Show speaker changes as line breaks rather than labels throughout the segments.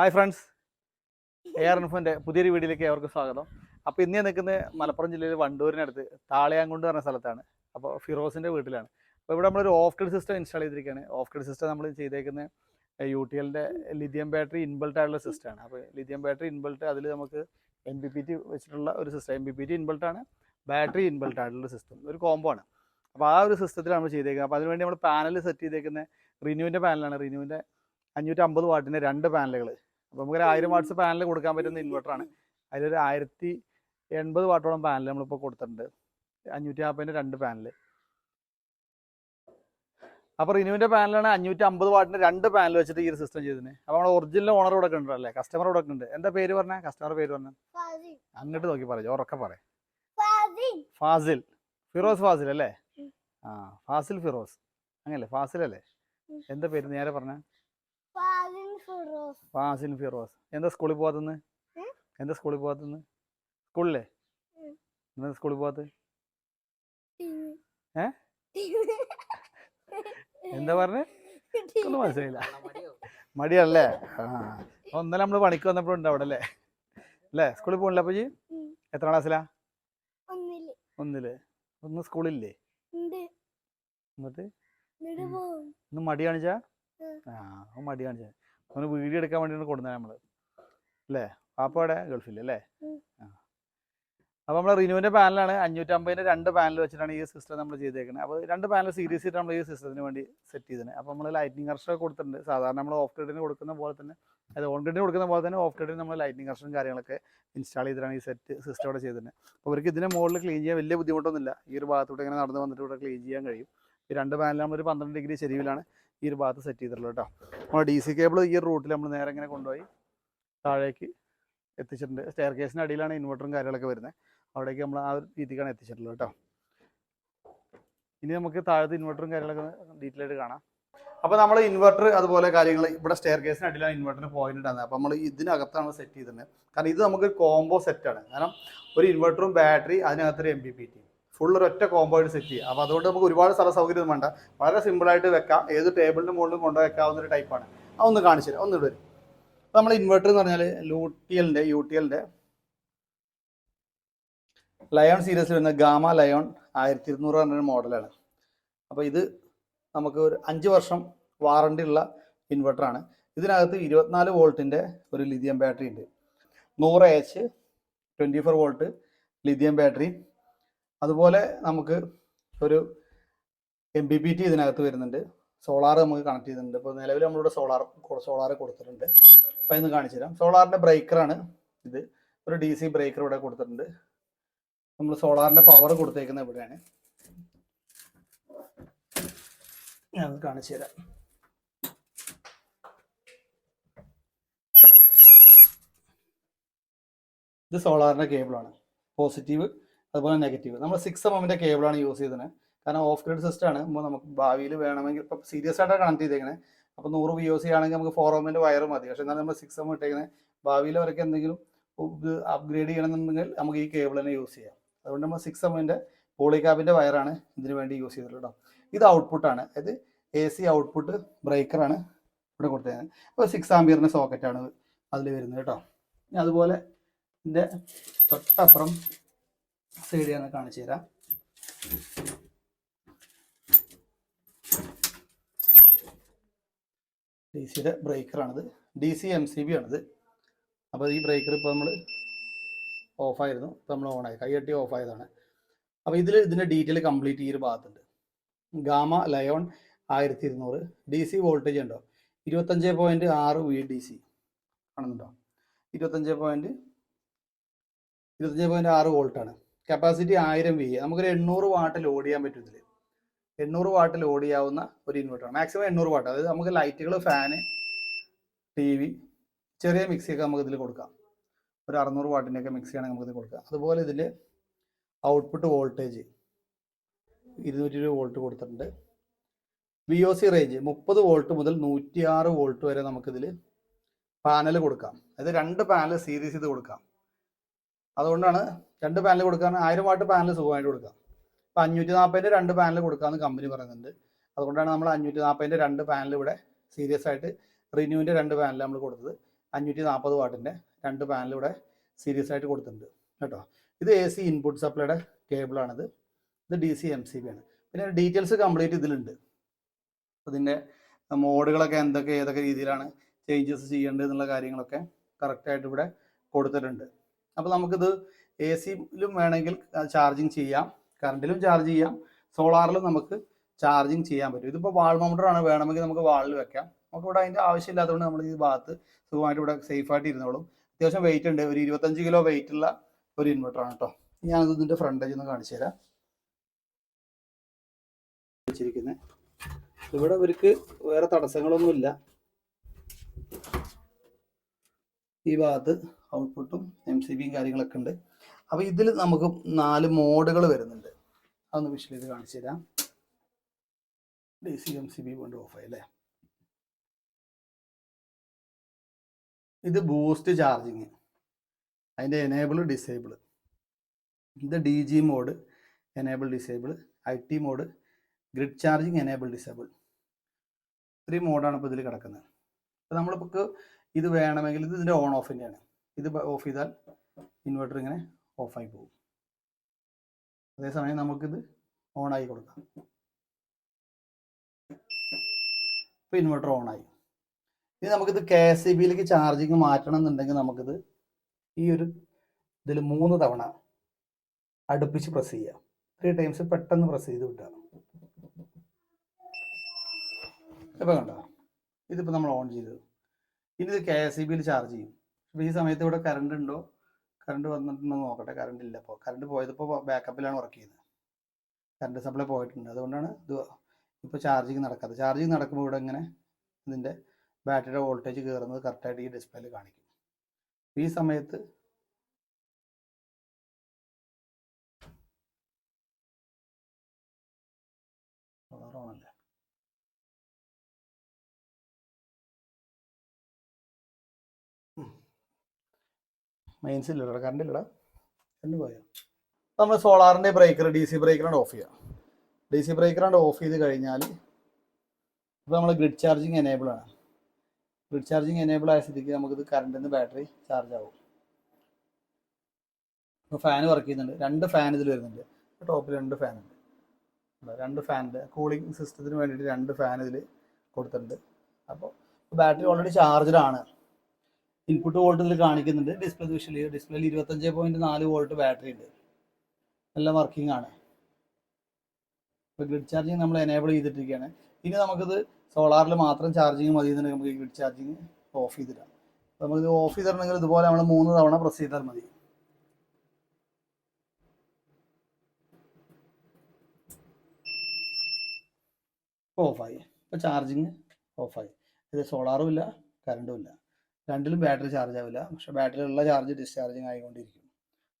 Hi friends A R ഇൻഫോന്റെ പുതിയൊരു വീഡിയോയിലേക്ക് ഏവർക്കും സ്വാഗതം. അപ്പോൾ ഇന്ന് നിൽക്കുന്നത് മലപ്പുറം ജില്ലയിൽ വണ്ടൂരിനടുത്ത് താളയാങ്കുണ്ട് പറഞ്ഞ സ്ഥലത്താണ്. അപ്പോൾ ഫിറോസിന്റെ വീട്ടിലാണ്. അപ്പോൾ ഇവിടെ നമ്മളൊരു ഓഫ് ഗ്രിഡ് സിസ്റ്റം ഇൻസ്റ്റാൾ ചെയ്തിരിക്കുകയാണ്. ഓഫ് ഗ്രിഡ് സിസ്റ്റം നമ്മൾ ചെയ്തേക്കുന്ന യു ടി എല്ലിന്റെ ലിഥിയം ബാറ്ററി ഇൻബിൾട്ട് ആയിട്ടുള്ള സിസ്റ്റമാണ് അപ്പോൾ ലിഥിയം ബാറ്ററി ഇൻബിൾട്ട് അതിൽ നമുക്ക് എം ബി പി ടി വെച്ചിട്ടുള്ള ഒരു system M B P T ഇൻബിൾട്ടാണ് battery inbuilt ആയിട്ടുള്ള സിസ്റ്റം ഒരു കോംബോ ആണ്. അപ്പോൾ ആ ഒരു സിസ്റ്റത്തിലാണ് നമ്മൾ ചെയ്തേക്കുന്നത്. അപ്പോൾ അതിനുവേണ്ടി നമ്മൾ പാനൽ സെറ്റ് ചെയ്തേക്കുന്ന റിന്യൂവിന്റെ പാനലാണ് റിന്യൂവിന്റെ അഞ്ഞൂറ്റമ്പത് വാട്ടിന്റെ രണ്ട് പാനലുകൾ അപ്പോൾ നമുക്കൊരു ആയിരം വാട്ട്സ് പാനൽ കൊടുക്കാൻ പറ്റുന്ന ഇൻവെർട്ടറാണ്. അതിലൊരു ആയിരത്തി എൺപത് വാട്ടോളം പാനൽ നമ്മളിപ്പോൾ കൊടുത്തിട്ടുണ്ട്. അഞ്ഞൂറ്റി നാൽപ്പതിന്റെ രണ്ട് പാനൽ അപ്പോൾ റിനുവിന്റെ പാനലാണ് അഞ്ഞൂറ്റി അമ്പത് വാട്ടിന്റെ രണ്ട് പാനൽ വെച്ചിട്ട് ഈ ഒരു സിസ്റ്റം ചെയ്തിന് അപ്പോൾ നമ്മുടെ ഒറിജിനൽ ഓണർ ഇവിടെ ഉണ്ട് അല്ലേ കസ്റ്റമർ ഇവിടെ ഉണ്ട് എന്താ പേര് പറഞ്ഞ? കസ്റ്റമർ പേര് പറഞ്ഞ? അങ്ങോട്ട് നോക്കി പറയാം ഉറക്കെ പറയാം.
ഫാസിൽ.
ഫിറോസ് ഫാസിൽ അല്ലേ? ആ ഫാസിൽ ഫിറോസ്. അങ്ങനല്ലേ? ഫാസിൽ അല്ലേ എന്താ പേര്? നേരെ പറഞ്ഞ.
ഫിറോസ്.
ഫാസിൽ ഫിറോസ്. എന്താ സ്കൂളിൽ
പോകാത്തന്ന്
എന്താ സ്കൂളിൽ പോകാത്തന്ന് സ്കൂളിലെ. എന്താ സ്കൂളിൽ പോകാത്ത ഏ? എന്താ പറഞ്ഞേ? ഒന്നും മനസ്സിലായില്ല. മടിയല്ലേ ആ. ഒന്നല്ല നമ്മൾ നമ്മൾ പണിക്ക് വന്നപ്പോഴുണ്ട് അവിടെ അല്ലേ? അല്ലേ? സ്കൂളിൽ പോകണില്ല അപ്പൊ ജി
ഉം.
എത്ര ക്ലാസ്സിലാ?
ഒന്നിൽ.
ഒന്നിൽ. ഒന്ന് സ്കൂളില്ലേ?
ഉണ്ട്.
എന്നിട്ട്? ഒന്ന് മടി കാണിച്ചാ? ആ. മടി കാണിച്ചാ. അവന് വീഡിയോ എടുക്കാൻ വേണ്ടിയാണ് കൊടുക്കുന്നത് നമ്മൾ. അല്ലേ? പാപ്പയുടെ ഗൾഫിൽ അല്ലേ? അപ്പൊ നമ്മളെ റിനുവിന്റെ പാനലാണ് അഞ്ഞൂറ്റമ്പതിന്റെ രണ്ട് പാനൽ വെച്ചിട്ടാണ് ഈ സിസ്റ്റം നമ്മൾ ചെയ്തേക്കുന്നത് അപ്പോൾ രണ്ട് പാനൽ സീരീസ് ആയിട്ട് നമ്മൾ ഈ സിസ്റ്റത്തിന് വേണ്ടി സെറ്റ് ചെയ്തത് അപ്പോൾ നമ്മൾ ലൈറ്റിംഗ് കർഷക കൊടുത്തിട്ടുണ്ട്. സാധാരണ നമ്മൾ ഓഫ് ഗ്രിഡിന് കൊടുക്കുന്ന പോലെ തന്നെ അത് ഓൺ ഗ്രിഡിന് കൊടുക്കുന്ന പോലെ തന്നെ ഓഫ് ഗ്രിഡിന് നമ്മൾ ലൈറ്റിംഗ് കർഷനും കാര്യങ്ങളൊക്കെ ഇൻസ്റ്റാൾ ചെയ്തിട്ടാണ് ഈ സെറ്റ് സിസ്റ്റം ഇവിടെ ചെയ്തിട്ടുണ്ട് അപ്പോൾ അവർക്ക് ഇതിന്റെ മുകളിൽ ക്ലീൻ ചെയ്യാൻ വലിയ ബുദ്ധിമുട്ടൊന്നുമില്ല. ഈ ഒരു ഭാഗത്തോട്ട് ഇങ്ങനെ നടന്ന് വന്നിട്ട് ഇവിടെ ക്ലീൻ ചെയ്യാൻ കഴിയും. ഈ രണ്ട് പാനൽ നമ്മൾ ഒരു പന്ത്രണ്ട് ഡിഗ്രി ചെരിവിലാണ് ഈ ഒരു ഭാഗത്ത് സെറ്റ് ചെയ്തിട്ടുള്ളൂ കേട്ടോ. നമ്മുടെ ഡി സി കേബിൾ ഈ റൂട്ടിൽ നമ്മൾ നേരെ ഇങ്ങനെ കൊണ്ടുപോയി താഴേക്ക് എത്തിച്ചിട്ടുണ്ട്. സ്റ്റെയർ കേസിന്റെ അടിയിലാണ് ഇൻവെർട്ടറും കാര്യങ്ങളൊക്കെ വരുന്നത് അവിടേക്ക് നമ്മൾ ആ ഒരു രീതിക്കാണ് എത്തിച്ചിട്ടുള്ളത് കേട്ടോ. ഇനി നമുക്ക് താഴത്തെ ഇൻവെർട്ടറും കാര്യങ്ങളൊക്കെ ഡീറ്റെയിൽ ആയിട്ട് കാണാം. അപ്പോൾ നമ്മൾ ഇൻവെർട്ടർ അതുപോലെ കാര്യങ്ങൾ ഇവിടെ സ്റ്റെയർ കേസിന് അടിയിലാണ് ഇൻവെർട്ടറിന് പോയിന്റ് ഇടുന്നത്. അപ്പോൾ നമ്മൾ ഇതിനകത്താണ് സെറ്റ് ചെയ്തിട്ടുണ്ട് കാരണം ഇത് നമുക്ക് കോംബോ സെറ്റാണ് കാരണം ഒരു ഇൻവെർട്ടറും ബാറ്ററി അതിനകത്തൊരു M B P T full ഒരു ഒറ്റ കോംബോ സെറ്റ് ചെയ്യുക. അപ്പോൾ അതുകൊണ്ട് നമുക്ക് ഒരുപാട് സ്ഥല സൗകര്യം വേണ്ട. വളരെ സിമ്പിളായിട്ട് വെക്കാം. ഏത് ടേബിളിന്റെ മുകളിലും കൊണ്ടു വെക്കാവുന്ന ഒരു ടൈപ്പാണ് അതൊന്ന് കാണിച്ചു തരാം. ഒന്ന് വരും. അപ്പോൾ നമ്മൾ ഇൻവെർട്ടർ എന്ന് പറഞ്ഞാൽ ലൂട്ടിയലിന്റെ യു ടി എല്ലിന്റെ ലയോൺ സീരീസിൽ വരുന്ന ഗാമ ലയോൺ ആയിരത്തി ഇരുന്നൂറ് പറഞ്ഞൊരു മോഡലാണ് അപ്പോൾ ഇത് നമുക്ക് ഒരു അഞ്ച് വർഷം വാറണ്ടി ഉള്ള ഇൻവെർട്ടറാണ് ഇതിനകത്ത് ഇരുപത്തിനാല് വോൾട്ടിന്റെ ഒരു ലിഥിയം ബാറ്ററി ഉണ്ട്. നൂറ് H twenty four volt lithium battery അതുപോലെ നമുക്ക് ഒരു എം ബി പി ടി ഇതിനകത്ത് വരുന്നുണ്ട്. സോളാർ നമുക്ക് കണക്ട് ചെയ്തിട്ടുണ്ട്. ഇപ്പോൾ നിലവിൽ നമ്മളിവിടെ സോളാർ സോളാർ കൊടുത്തിട്ടുണ്ട്. അപ്പോൾ ഇന്ന് കാണിച്ചു തരാം. സോളാറിന്റെ ബ്രേക്കറാണ് ഇത്. ഒരു ഡി സി ബ്രേക്കർ ഇവിടെ കൊടുത്തിട്ടുണ്ട്. നമ്മൾ സോളാറിന്റെ പവർ കൊടുത്തേക്കുന്നത് ഇവിടെയാണ്. ഞാൻ കാണിച്ചു തരാം. ഇത് സോളാറിന്റെ കേബിളാണ് പോസിറ്റീവ് അതുപോലെ നെഗറ്റീവ് നമ്മൾ സിക്സ് എമ്മിന്റെ കേബിളാണ് യൂസ് ചെയ്തത്. കാരണം ഓഫ് ഗ്രിഡ് സിസ്റ്റം ആണ്. നമുക്ക് ഭാവിയിൽ വേണമെങ്കിൽ ഇപ്പോൾ സീരിയസ് ആയിട്ടാണ് കണക്ട് ചെയ്തേക്കണേ. അപ്പോൾ നൂറ് വി ഒ സി ആണെങ്കിൽ നമുക്ക് ഫോർ എമ്മിന്റെ വയർ മതി. പക്ഷേ എന്നാലും നമ്മൾ സിക്സ് എം ഇട്ടേക്കുന്നത് ഭാവിയിൽ അവർക്ക് എന്തെങ്കിലും അപ്ഗ്രേഡ് ചെയ്യണമെന്നുണ്ടെങ്കിൽ നമുക്ക് ഈ കേബിൾ തന്നെ യൂസ് ചെയ്യാം. അതുകൊണ്ട് നമ്മൾ സിക്സ് എമ്മിന്റെ പോളികാബിന്റെ വയറാണ് ഇതിന് വേണ്ടി യൂസ് ചെയ്തിട്ടുള്ളത് കേട്ടോ. ഇത് ഔട്ട്പുട്ടാണ് അതായത് എ സി ഔട്ട്പുട്ട് ബ്രേക്കറാണ് ഇവിടെ കൊടുത്തേക്കുന്നത് അപ്പോൾ സിക്സ് ആംബിയറിന്റെ സോക്കറ്റാണ് അതിൽ വരുന്നത് കേട്ടോ. അതുപോലെ ഇതിന്റെ തൊട്ടപ്പുറം സൈഡ് ഞാൻ കാണിച്ചു തരാം. ഡി സിയുടെ ബ്രേക്കറാണിത്. D C M C B ആണിത്. അപ്പോൾ ഈ ബ്രേക്കർ ഇപ്പോൾ നമ്മൾ ഓഫായിരുന്നു. ഇപ്പോൾ നമ്മൾ ഓണായി. കൈയട്ടി ഓഫായതാണ്. അപ്പോൾ ഇതിൽ ഇതിന്റെ ഡീറ്റെയിൽ കംപ്ലീറ്റ് ഈ ഒരു ഭാഗത്തുണ്ട്. ഗാമ ലയോൺ ആയിരത്തി ഇരുന്നൂറ് ഡി സി വോൾട്ടേജ് ഉണ്ടോ? ഇരുപത്തഞ്ച് പോയിന്റ് ആറ് വി ഡി സി ആണെന്നുണ്ടോ? ഇരുപത്തഞ്ച് പോയിന്റ് ഇരുപത്തഞ്ച് പോയിന്റ് ആറ് വോൾട്ടാണ്. കപ്പാസിറ്റി ആയിരം വി നമുക്കൊരു എണ്ണൂറ് വാട്ട് ലോഡ് ചെയ്യാൻ പറ്റും ഇതിൽ എണ്ണൂറ് വാട്ട് ലോഡ് ചെയ്യാവുന്ന ഒരു ഇൻവെർട്ടറാണ് മാക്സിമം എണ്ണൂറ് വാട്ട് അതായത് നമുക്ക് ലൈറ്റുകൾ ഫാന് ടി വി ചെറിയ മിക്സിയൊക്കെ നമുക്ക് ഇതിൽ കൊടുക്കാം. ഒരു അറുന്നൂറ് വാട്ടിന്റെയൊക്കെ മിക്സിയാണെങ്കിൽ നമുക്ക് ഇത് കൊടുക്കാം. അതുപോലെ ഇതിൽ ഔട്ട്പുട്ട് വോൾട്ടേജ് ഇരുന്നൂറ്റി ഇരുപത് വോൾട്ട് കൊടുത്തിട്ടുണ്ട്. വി ഒ സി റേഞ്ച് മുപ്പത് വോൾട്ട് മുതൽ നൂറ്റിയാറ് വോൾട്ട് വരെ നമുക്കിതിൽ പാനൽ കൊടുക്കാം. അതായത് രണ്ട് പാനൽ സീരീസ് ചെയ്ത് കൊടുക്കാം. അതുകൊണ്ടാണ് രണ്ട് പാനൽ കൊടുക്കാൻ ആയിരം വാട്ട് പാനൽ സുഖമായിട്ട് കൊടുക്കാം. ഇപ്പം അഞ്ഞൂറ്റി നാൽപ്പതിന്റെ രണ്ട് പാനൽ കൊടുക്കാമെന്ന് കമ്പനി പറയുന്നുണ്ട്. അതുകൊണ്ടാണ് നമ്മൾ അഞ്ഞൂറ്റി നാൽപ്പതിന്റെ രണ്ട് പാനൽ ഇവിടെ സീരിയസ് ആയിട്ട് റിന്യൂവിന്റെ രണ്ട് പാനൽ നമ്മൾ കൊടുത്തത്. അഞ്ഞൂറ്റി നാൽപ്പത് വാട്ടിന്റെ രണ്ട് പാനൽ ഇവിടെ സീരിയസ് ആയിട്ട് കൊടുത്തിട്ടുണ്ട്. കേട്ടോ? ഇത് എ സി ഇൻപുട്ട് സപ്ലൈയുടെ കേബിളാണിത് ഇത് D C M C B ആണ്. പിന്നെ ഡീറ്റെയിൽസ് കംപ്ലീറ്റ് ഇതിലുണ്ട്. അതിന്റെ മോഡുകളൊക്കെ എന്തൊക്കെ ഏതൊക്കെ രീതിയിലാണ് ചേഞ്ചസ് ചെയ്യേണ്ടത് എന്നുള്ള കാര്യങ്ങളൊക്കെ കറക്റ്റായിട്ട് ഇവിടെ കൊടുത്തിട്ടുണ്ട്. അപ്പോൾ നമുക്കിത് എ സിയിലും വേണമെങ്കിൽ ചാർജിങ് ചെയ്യാം കറണ്ടിലും ചാർജ് ചെയ്യാം സോളാറിലും നമുക്ക് ചാർജിങ് ചെയ്യാൻ പറ്റും. ഇതിപ്പോൾ വാൾ മൗണ്ടറാണ് വേണമെങ്കിൽ നമുക്ക് വാളിൽ വെക്കാം. നമുക്ക് ഇവിടെ അതിന്റെ ആവശ്യമില്ലാത്തതുകൊണ്ട് നമ്മൾ ഈ ഭാഗത്ത് സുഖമായിട്ട് ഇവിടെ സേഫായിട്ട് ഇരുന്നോളും. അത്യാവശ്യം വെയിറ്റ് ഉണ്ട് ഒരു ഇരുപത്തഞ്ച് കിലോ വെയിറ്റ് ഉള്ള ഒരു ഇൻവെർട്ടറാണ് കേട്ടോ. ഞാൻ ഇതിന്റെ ഫ്രണ്ടേജ് ഒന്ന് കാണിച്ചു തരാം. വെച്ചിരിക്കുന്നത് ഇവിടെ ഇവർക്ക് വേറെ തടസ്സങ്ങളൊന്നുമില്ല. ഈ ഭാഗത്ത് ഔട്ട്പുട്ടും എം സി ബിയും കാര്യങ്ങളൊക്കെ ഉണ്ട്. അപ്പോൾ ഇതിൽ നമുക്ക് നാല് മോഡുകൾ വരുന്നുണ്ട്. അതൊന്ന് വിഷ്വൽ ചെയ്ത് കാണിച്ചു തരാം. D C M C B കൊണ്ട് ഓഫ് അല്ലേ? ഇത് ബൂസ്റ്റ് ചാർജിങ് അതിന്റെ എനേബിൾ ഡിസേബിൾ ഇത് D G mode enable disable I T mode grid charging enable disable ഇത്രയും മോഡാണ് ഇപ്പോൾ ഇതിൽ കിടക്കുന്നത്. അപ്പോൾ നമ്മളിപ്പോൾ ഇത് വേണമെങ്കിൽ ഇത് ഇതിന്റെ ഓൺ ഓഫിന്റെയാണ് ഇത് ഓഫ് ചെയ്താൽ ഇൻവെർട്ടർ ഇങ്ങനെ ഓഫായി പോകും. അതേസമയം നമുക്കിത് ഓൺ ആയി കൊടുക്കാം. ഇപ്പോൾ ഇൻവെർട്ടർ ഓൺ ആയി. ഇനി നമുക്കിത് കെ എസ് സി ബിയിലേക്ക് ചാർജിങ് മാറ്റണം എന്നുണ്ടെങ്കിൽ നമുക്കിത് ഈ ഒരു ഇതിൽ മൂന്ന് തവണ അടുപ്പിച്ച് പ്രസ് ചെയ്യാം. ത്രീ ടൈംസ് പെട്ടെന്ന് പ്രസ് ചെയ്ത് വിട്ടുക ഇപ്പം കണ്ടോ? ഇതിപ്പോൾ നമ്മൾ ഓൺ ചെയ്തത്. ഇനി ഇത് കെ എസ് സി ബിയിൽ ചാർജ് ചെയ്യും. അപ്പോൾ ഈ സമയത്ത് ഇവിടെ കറണ്ട് ഉണ്ടോ? കറണ്ട് വന്നിട്ടുണ്ടോ നോക്കട്ടെ. കറണ്ട് ഇല്ല അപ്പോൾ കറണ്ട് പോയതിപ്പോൾ ബാക്കപ്പിലാണ് വർക്ക് ചെയ്യുന്നത് കറണ്ട് സപ്ലൈ പോയിട്ടുണ്ട്. അതുകൊണ്ടാണ് ഇത് ഇപ്പോൾ ചാർജിങ് നടക്കാത്തത്. ചാർജിങ് നടക്കുമ്പോൾ ഇവിടെ ഇങ്ങനെ ഇതിന്റെ ബാറ്ററിയുടെ വോൾട്ടേജ് കയറുന്നത് കറക്റ്റായിട്ട് ഈ ഡിസ്പ്ലേയിൽ കാണിക്കും. ഈ സമയത്ത് ഓണല്ലേ മെയിൻസ് ഇല്ലടാ കറണ്ട് ഇല്ലടാ. കറണ്ട് പോയോ നമ്മൾ സോളാറിന്റെ ബ്രേക്കർ ഡി സി ബ്രേക്കറാണ് ഓഫ് ചെയ്യുക. ഡി സി ബ്രേക്കറാണ് ഓഫ് ചെയ്ത് കഴിഞ്ഞാൽ ഇപ്പോൾ നമ്മൾ ഗ്രിഡ് ചാർജിങ് എനേബിൾ ആണ്. ഗ്രിഡ് ചാർജിങ് എനേബിൾ ആയ സ്ഥിതിക്ക് നമുക്കിത് കറണ്ടിൽ നിന്ന് ബാറ്ററി ചാർജ് ആവും. ഇപ്പോൾ ഫാൻ വർക്ക് ചെയ്യുന്നുണ്ട്. രണ്ട് ഫാൻ ഇതിൽ വരുന്നുണ്ട്. ടോപ്പിൽ രണ്ട് ഫാൻ ഉണ്ട്. രണ്ട് ഫാനിന്റെ കൂളിംഗ് സിസ്റ്റത്തിന് വേണ്ടിയിട്ട് രണ്ട് ഫാൻ ഇതിൽ കൊടുത്തിട്ടുണ്ട്. അപ്പോൾ ബാറ്ററി ഓൾറെഡി ചാർജ്ഡ് ആണ്. ഇൻപുട്ട് വോൾട്ട് ഇതിൽ കാണിക്കുന്നുണ്ട്. ഡിസ്പ്ലേ വിഷ്വലി ഡിസ്പ്ലേയിൽ ഇരുപത്തഞ്ച് പോയിന്റ് നാല് വോൾട്ട് ബാറ്ററി ഉണ്ട്. നല്ല വർക്കിംഗ് ആണ്. ഇപ്പോൾ ഗ്രിഡ് ചാർജിങ് നമ്മൾ എനേബിൾ ചെയ്തിട്ടിരിക്കുകയാണ്. ഇനി നമുക്കിത് സോളാറിൽ മാത്രം ചാർജിങ് മതി എന്നുണ്ടെങ്കിൽ നമുക്ക് ഗ്രിഡ് ചാർജിങ് ഓഫ് ചെയ്തിടാം. അപ്പോൾ നമുക്കിത് ഓഫ് ചെയ്തിട്ടുണ്ടെങ്കിൽ ഇതുപോലെ നമ്മൾ മൂന്ന് തവണ പ്രസ് ചെയ്താൽ മതി. ഓഫായി ഇപ്പോൾ ചാർജിങ് ഓഫായി ഇത് സോളാറും ഇല്ല കറണ്ടും ഇല്ല. രണ്ടിലും ബാറ്ററി ചാർജ് ആവില്ല. പക്ഷേ ബാറ്ററിയിലുള്ള ചാർജ് ഡിസ്ചാർജിങ് ആയിക്കൊണ്ടിരിക്കും.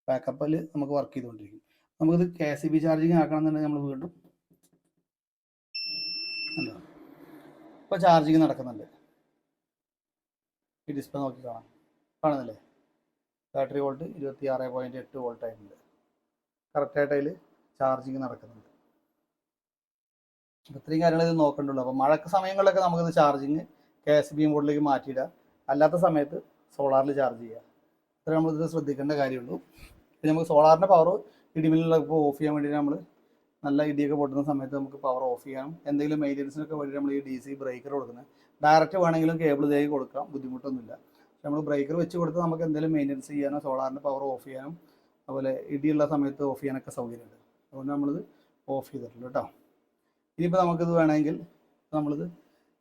ബാക്കപ്പിൽ നമുക്ക് വർക്ക് ചെയ്തുകൊണ്ടിരിക്കും. നമുക്കിത് കെ സി ബി ചാർജിങ് ആക്കണമെന്നുണ്ടെങ്കിൽ നമ്മൾ വീണ്ടും ഉണ്ടോ ഇപ്പോൾ ചാർജിങ് നടക്കുന്നുണ്ട്. ഈ ഡിസ്പ്ലേ നോക്കി കാണാം. കാണുന്നില്ലേ? ബാറ്ററി വോൾട്ട് ഇരുപത്തി ആറ് പോയിന്റ് എട്ട് വോൾട്ട് ആയിട്ടുണ്ട്. കറക്റ്റായിട്ട് അതിൽ ചാർജിങ് നടക്കുന്നുണ്ട്. ഇത്രയും കാര്യങ്ങൾ ഇത് നോക്കണ്ടുള്ളൂ അപ്പോൾ മഴക്ക് സമയങ്ങളിലൊക്കെ നമുക്കിത് ചാർജിങ് കെ എസ് ബി മോഡിലേക്ക് മാറ്റിയിടാം. അല്ലാത്ത സമയത്ത് സോളാറിൽ ചാർജ് ചെയ്യുക. ഇത്ര നമ്മളിത് ശ്രദ്ധിക്കേണ്ട കാര്യമുള്ളൂ. പിന്നെ നമുക്ക് സോളാറിന്റെ പവർ ഇടിമിന്നലൊക്കെ ഓഫ് ചെയ്യാൻ വേണ്ടി നമ്മൾ നല്ല ഇടിയൊക്കെ പൊട്ടുന്ന സമയത്ത് നമുക്ക് പവർ ഓഫ് ചെയ്യാം. എന്തെങ്കിലും മെയിന്റനൻസിനൊക്കെ വേണ്ടി നമ്മൾ ഈ ഡി സി ബ്രേക്കർ കൊടുക്കുന്നത്. ഡയറക്റ്റ് വേണമെങ്കിലും കേബിൾ ഇതേക്ക് കൊടുക്കാം. ബുദ്ധിമുട്ടൊന്നുമില്ല. നമ്മൾ ബ്രേക്കർ വെച്ച് കൊടുത്ത് നമുക്ക് എന്തെങ്കിലും മെയിന്റനൻസ് ചെയ്യാനോ സോളാറിന്റെ പവർ ഓഫ് ചെയ്യാനും അതുപോലെ ഇടിയുള്ള സമയത്ത് ഓഫ് ചെയ്യാനൊക്കെ സൗകര്യമുണ്ട്. അതുകൊണ്ട് നമ്മളിത് ഓഫ് ചെയ്തിട്ടുണ്ട് കേട്ടോ. ഇനിയിപ്പോൾ നമുക്കിത് വേണമെങ്കിൽ നമ്മളിത്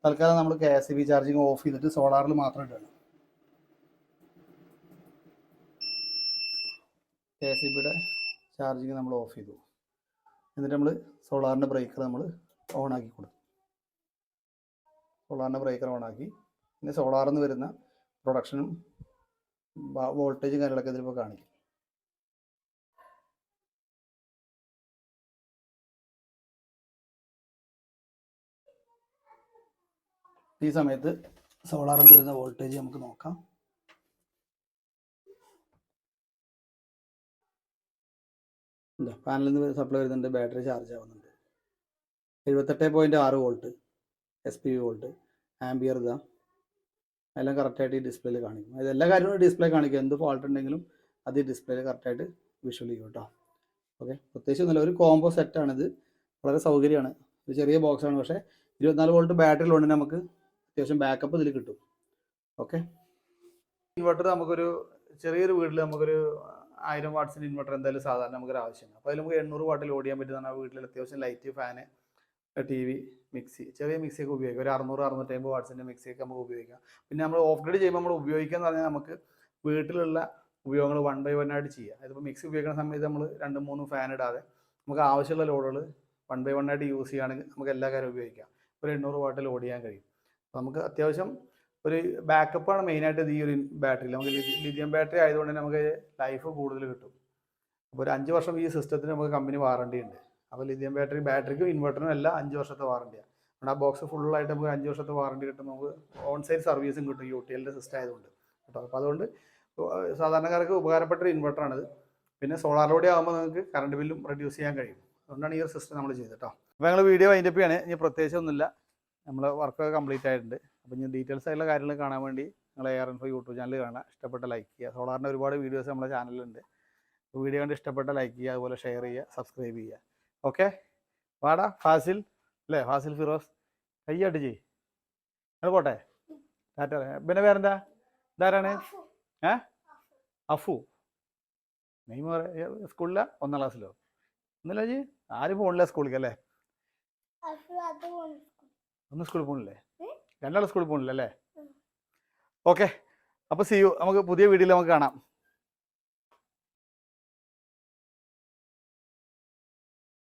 തൽക്കാലം നമ്മൾ K S B charging off ചെയ്തിട്ട് സോളാറിൽ മാത്രം ഇടണം. കെ എസ് ബിയുടെ ചാർജിങ് നമ്മൾ ഓഫ് ചെയ്തു. എന്നിട്ട് നമ്മൾ സോളാറിന്റെ ബ്രേക്കർ നമ്മൾ ഓൺ ആക്കി കൊടുക്കും സോളാറിന്റെ ബ്രേക്കർ ഓൺ ആക്കി. പിന്നെ സോളാറിൽ നിന്ന് വരുന്ന പ്രൊഡക്ഷനും വോൾട്ടേജും കാര്യങ്ങളൊക്കെ ഇതിലിപ്പോൾ കാണിക്കും. ഈ സമയത്ത് സോളാറിൽ വരുന്ന വോൾട്ടേജ് നമുക്ക് നോക്കാം. പാനലിൽ നിന്ന് സപ്ലൈ വരുന്നുണ്ട് ബാറ്ററി ചാർജ് ആവുന്നുണ്ട്. എഴുപത്തെട്ട് പോയിന്റ് ആറ് volt S P V volt ampere ഇതാ. എല്ലാം കറക്റ്റായിട്ട് ഈ ഡിസ്പ്ലേയിൽ കാണിക്കും. അത് എല്ലാ കാര്യങ്ങളും ഡിസ്പ്ലേ കാണിക്കും. എന്ത് ഫോൾട്ട് ഉണ്ടെങ്കിലും അത് ഈ ഡിസ്പ്ലേയിൽ കറക്റ്റായിട്ട് വിഷ്വൽ ചെയ്യും കേട്ടോ. ഓക്കെ പ്രത്യേകിച്ച് ഒന്നുമില്ല ഒരു കോംബോ സെറ്റാണിത് വളരെ സൗകര്യമാണ്. ഒരു ചെറിയ ബോക്സാണ് പക്ഷേ ഇരുപത്തിനാല് വോൾട്ട് ബാറ്ററി നമുക്ക് അത്യാവശ്യം ബാക്കപ്പ് ഇതിൽ കിട്ടും. ഓക്കെ ഇൻവെർട്ടർ നമുക്കൊരു ചെറിയൊരു വീട്ടിൽ നമുക്കൊരു ആയിരം വാട്ട്സിന്റെ ഇൻവെർട്ടർ എന്തായാലും സാധാരണ നമുക്കൊരു ആവശ്യമാണ്. അപ്പോൾ അതിൽ നമുക്ക് എണ്ണൂറ് വാട്ടിൽ ഓടിയാൻ പറ്റുന്നതാണ് വീട്ടിൽ അത്യാവശ്യം light fan T V mixie ചെറിയ മിക്സിയൊക്കെ ഉപയോഗിക്കാം. ഒരു അറുന്നൂറ് അറുന്നൂറ്റമ്പത് വാട്ട്സിന്റെ മിക്സിയൊക്കെ നമുക്ക് ഉപയോഗിക്കാം. പിന്നെ നമ്മൾ ഓഫ് ഗ്രേഡ് ചെയ്യുമ്പോൾ നമ്മൾ ഉപയോഗിക്കുക എന്ന് പറഞ്ഞാൽ നമുക്ക് വീട്ടിലുള്ള ഉപയോഗങ്ങൾ വൺ ബൈ വൺ ആയിട്ട് ചെയ്യാം. അതിപ്പോൾ മിക്സി ഉപയോഗിക്കുന്ന സമയത്ത് നമ്മൾ രണ്ട് മൂന്ന് ഫാൻ ഇടാതെ നമുക്ക് ആവശ്യമുള്ള ലോഡുകൾ വൺ ബൈ വൺ ആയിട്ട് യൂസ് ചെയ്യുകയാണെങ്കിൽ നമുക്ക് എല്ലാ കാര്യവും ഉപയോഗിക്കാം. ഒരു എണ്ണൂറ് വാട്ടിൽ ഓടിയാൻ കഴിയും. നമുക്ക് അത്യാവശ്യം ഒരു ബാക്കപ്പാണ് മെയിനായിട്ട് ഈ ഒരു ബാറ്ററി നമുക്ക് ലിഥിയം ബാറ്ററി ആയതുകൊണ്ട് തന്നെ നമുക്ക് ലൈഫ് കൂടുതൽ കിട്ടും. അപ്പോൾ ഒരു അഞ്ച് വർഷം ഈ സിസ്റ്റത്തിന് നമുക്ക് കമ്പനി വാറണ്ടി ഉണ്ട്. അപ്പോൾ ലിഥിയം ബാറ്ററി ബാറ്ററിക്കും ഇൻവെർട്ടറിനും എല്ലാം അഞ്ച് വർഷത്തെ വാറണ്ടിയാണ് അതുകൊണ്ട് ആ ബോക്സ് ഫുള്ളായിട്ട് നമുക്ക് അഞ്ച് വർഷത്തെ വാറണ്ടി കിട്ടും. നമുക്ക് ഓൺ സൈഡ് സർവീസും കിട്ടും യു ടി എല്ലിന്റെ സിസ്റ്റം ആയതുകൊണ്ട്. കേട്ടോ? അപ്പോൾ അതുകൊണ്ട് സാധാരണക്കാർക്ക് ഉപകാരപ്പെട്ട ഒരു ഇൻവെർട്ടറാണിത് പിന്നെ സോളാറിലൂടെ ആകുമ്പോൾ നിങ്ങൾക്ക് കറണ്ട് ബില്ലും റെഡ്യൂസ് ചെയ്യാൻ കഴിയും. അതുകൊണ്ടാണ് ഈ ഒരു സിസ്റ്റം നമ്മൾ ചെയ്തത് കേട്ടോ. അപ്പോൾ ഞങ്ങൾ വീഡിയോ അതിന്റെ ഇനി പ്രത്യേകിച്ച് വർക്ക് വർക്കൊക്കെ കംപ്ലീറ്റ് ആയിട്ടുണ്ട്. അപ്പോൾ ഇനി ഡീറ്റെയിൽസ് ആയിട്ടുള്ള കാര്യങ്ങൾ കാണാൻ വേണ്ടി നിങ്ങൾ A R N five YouTube channel കാണാം ഇഷ്ടപ്പെട്ട ലൈക്ക് ചെയ്യുക. സോളാറിന്റെ ഒരുപാട് വീഡിയോസ് നമ്മുടെ ചാനലിലുണ്ട് വീഡിയോ കണ്ട് ഇഷ്ടപ്പെട്ട ലൈക്ക് ചെയ്യുക. അതുപോലെ ഷെയർ ചെയ്യുക സബ്സ്ക്രൈബ് ചെയ്യുക. ഓക്കെ വാടാ ഫാസിൽ അല്ലേ? ഫാസിൽ ഫിറോസ്. കയ്യോട്ട് ചെയ് അത് പോട്ടെ? ടാറ്റ പിന്നെ വേറെന്താ ഇതാരാണ്? ഏ? അഫു. നീ സ്കൂളില ഒന്നാം ക്ലാസ്സിലോ ഒന്നല്ല ജി. ആരും പോണില്ല സ്കൂളിലേക്ക് അല്ലേ? ഒന്ന് സ്കൂളിൽ
പോകണില്ലേ.
രണ്ടാൾ സ്കൂളിൽ
പോകണില്ലല്ലേ
ഓക്കെ അപ്പോൾ സി യു നമുക്ക് പുതിയ വീഡിയോയിൽ നമുക്ക് കാണാം.